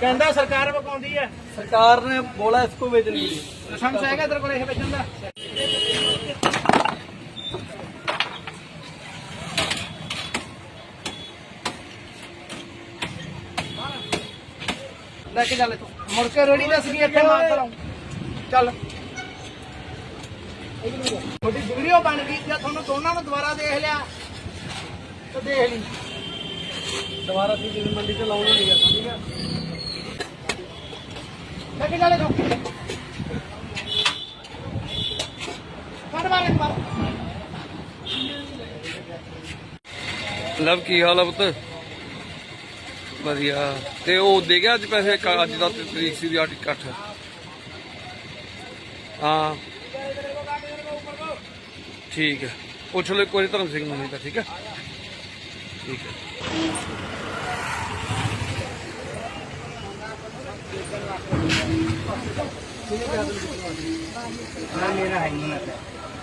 ਕਹਿੰਦਾ ਸਰਕਾਰ ਵਕਾਉਂਦੀ ਹੈ। ਸਰਕਾਰ ਨੇ ਬੋਲਾ ਇਸ ਕੋ ਵੇਚਣ ਲਈ। ਲਾਇਸੈਂਸ ਹੈਗਾ ਤੇਰੇ ਕੋਲ ਇਹ ਵੇਚਣ ਦਾ? ਲੈ ਕੇ ਚੱਲ ਤੂੰ ਮੁੜ ਕੇ ਰੋੜੀ ਦੱਸ ਵੀ ਇੱਥੇ ਮਾਰ ਕਰਾਂ ਚੱਲ। ਤੁਹਾਡੀ ਵੀਡੀਓ ਬਣ ਗਈ ਜਾਂ ਤੁਹਾਨੂੰ ਦੋਨਾਂ ਨੂੰ ਦੁਬਾਰਾ ਦੇਖ ਲਿਆ ਤੇ ਦੇਖ ਲਈ। ਦੁਬਾਰਾ ਅਸੀਂ ਜਿਵੇਂ ਮੰਡੀ 'ਚ ਲਾਉਣਾ ਨਹੀਂ ਕਰਦਾ ਠੀਕ ਹੈ ਲੱਗੇ ਜਾਲੇ ਰੁਕ ਫੜ ਲਵ, ਕੀ ਹਾਲ ਆ ਪੁੱਤ? ਵਧੀਆ। ਤੇ ਉਹ ਦੇ ਗਿਆ ਅੱਜ ਪੈਸੇ ਅੱਜ ਦਾ ਤਰੀਕ ਸੀ ਦੀ 8 ਇਕੱਠ ਹਾਂ। ਠੀਕ ਹੈ ਪੁੱਛ ਲਓ ਇੱਕ ਵਾਰੀ ਧਰਮ ਸਿੰਘ ਨੂੰ ਨਹੀਂ ਤਾਂ, ਠੀਕ ਹੈ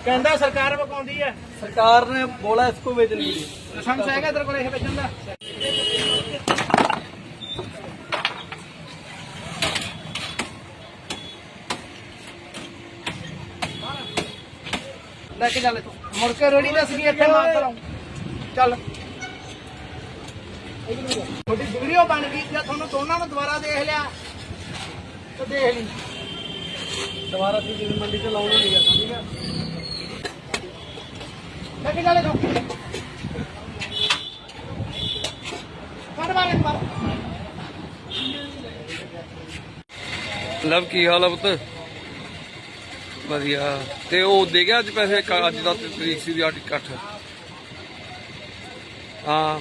ਕਹਿੰਦਾ ਸਰਕਾਰ ਵਕਾਉਂਦੀ ਹੈ। ਸਰਕਾਰ ਨੇ ਬੋਲਾ ਇਸ ਕੋ ਵੇਚਣ ਲਈ। ਲਾਇਸੈਂਸ ਹੈਗਾ ਤੇਰੇ ਕੋਲ ਇਹ ਵੇਚਣ ਦਾ? ਲੈ ਕੇ ਚੱਲ। ਮੁੜ ਕੇ ਰੋੜੀ ਦੱਸ ਗਈ ਇੱਥੇ ਮਾਰ ਚੱਲ। ਤੁਹਾਡੀ ਵੀਡੀਓ ਬਣ ਗਈ ਤੇ ਤੁਹਾਨੂੰ ਦੋਨਾਂ ਨੂੰ ਦੁਬਾਰਾ ਦੇਖ ਲਿਆ? ਤੇ ਦੇਖ ਲਈ। ਦੁਬਾਰਾ ਤੁਸੀਂ ਜਿਵੇਂ ਮੰਡੀ ਤੇ ਲਾਉਣਾ ਨਹੀਂ ਕਰਦਾ ਠੀਕ ਹੈ ਕਿ ਨਾਲੇ ਦੋ ਫੜਵਾਲੇ ਲਵ, ਕੀ ਹਾਲ ਆ ਪੁੱਤ? ਵਧੀਆ। ਤੇ ਉਹ ਦੇ ਗਿਆ ਅੱਜ ਪੈਸੇ ਅੱਜ ਦਾ ਤਰੀਕ ਸੀ ਦੀ ਇਕੱਠ ਹਾਂ।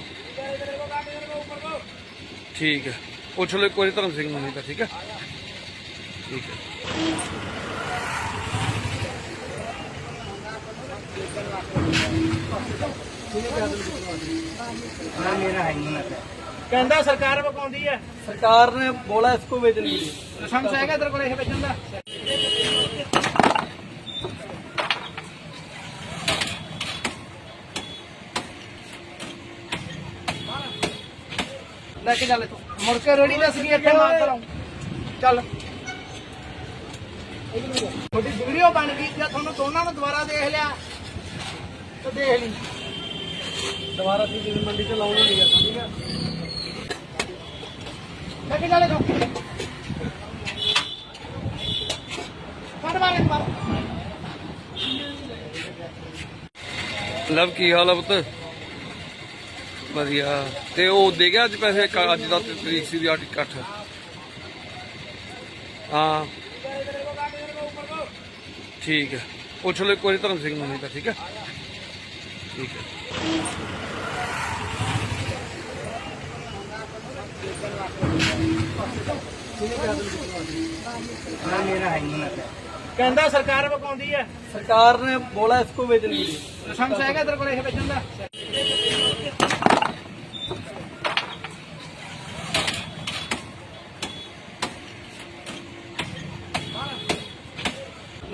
ਠੀਕ ਹੈ। ਪੁੱਛ ਲਓ ਇੱਕ ਵਾਰੀ ਧਰਮ ਸਿੰਘ ਨੂੰ ਤਾਂ ਠੀਕ ਹੈ। ਠੀਕ ਹੈ। ਕਹਿੰਦਾ ਸਰਕਾਰ ਵਕਾਉਂਦੀ ਹੈ। ਸਰਕਾਰ ਨੇ ਬੋਲਾ ਇਸ ਕੋ ਵੇਚਣ ਲਈ। ਲਸੰਸ ਹੈਗਾ ਤੇਰੇ ਕੋਲ ਇਹ ਵੇਚਣ ਦਾ? ਲੈ ਕੇ ਚੱਲ ਇੱਥੋਂ ਮੁੜ ਕੇ ਰੋੜੀ ਨਾ ਸਕੀ ਇੱਥੇ ਮਾਰ ਕਰਾਂ ਚੱਲ। ਤੁਹਾਡੀ ਵੀਡੀਓ ਬਣ ਗਈ ਜੇ ਤੁਹਾਨੂੰ ਦੋਨਾਂ ਨੂੰ ਦੁਬਾਰਾ ਦੇਖ ਲਿਆ, ਤਾਂ ਦੇਖ ਲਈ। ਦੁਬਾਰਾ ਤੁਸੀਂ ਜਿਵੇਂ ਮੰਡੀ ਚ ਲਾਉਣ ਨਹੀਂ ਆ ਠੀਕ ਹੈ ਲੈ ਕੇ ਚੱਲ ਇੱਥੋਂ ਫੜ ਮਾਰੇ ਮਾਰ ਲਵ, ਕੀ ਹਾਲ ਹੈ ਪੁੱਤ? ਵਧੀਆ ਤੇ ਉਹ ਦੇ ਗਿਆ ਅੱਜ ਪੈਸੇ ਕ- ਅੱਜ ਦਾ ਤੇ ਤਰੀਕ ਸੀ ਦੀ ਆਟ ਇਕੱਠ ਹਾਂ ਠੀਕ ਹੈ ਪੁੱਛ ਲਓ ਇੱਕ ਵਾਰੀ ਧਰਮ ਸਿੰਘ ਨੂੰ ਨਹੀਂ ਤਾਂ ਠੀਕ ਹੈ ਠੀਕ ਹੈ ਕਹਿੰਦਾ ਸਰਕਾਰ ਵਕਾਉਂਦੀ ਹੈ सरकार ने बोला इसको बेचने के लिए ਲਾਇਸੈਂਸ ਹੈਗਾ ਤੇਰੇ ਕੋਲ ਇਹ ਵੇਚਣ ਦਾ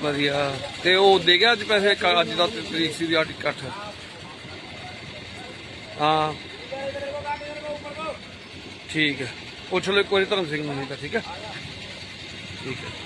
ਵਧੀਆ। ਤੇ ਉਹ ਦੇ ਗਿਆ ਅੱਜ ਪੈਸੇ ਕ- ਅੱਜ ਦਾ ਤਰੀਕ ਸੀ ਦੀ ਆਟ ਇਕੱਠ ਹਾਂ। ਠੀਕ ਹੈ। ਪੁੱਛ ਲਓ ਇੱਕ ਵਾਰੀ ਧਰਮ ਸਿੰਘ ਨੂੰ ਨਹੀਂ ਤਾਂ, ਠੀਕ ਹੈ? ਠੀਕ ਹੈ।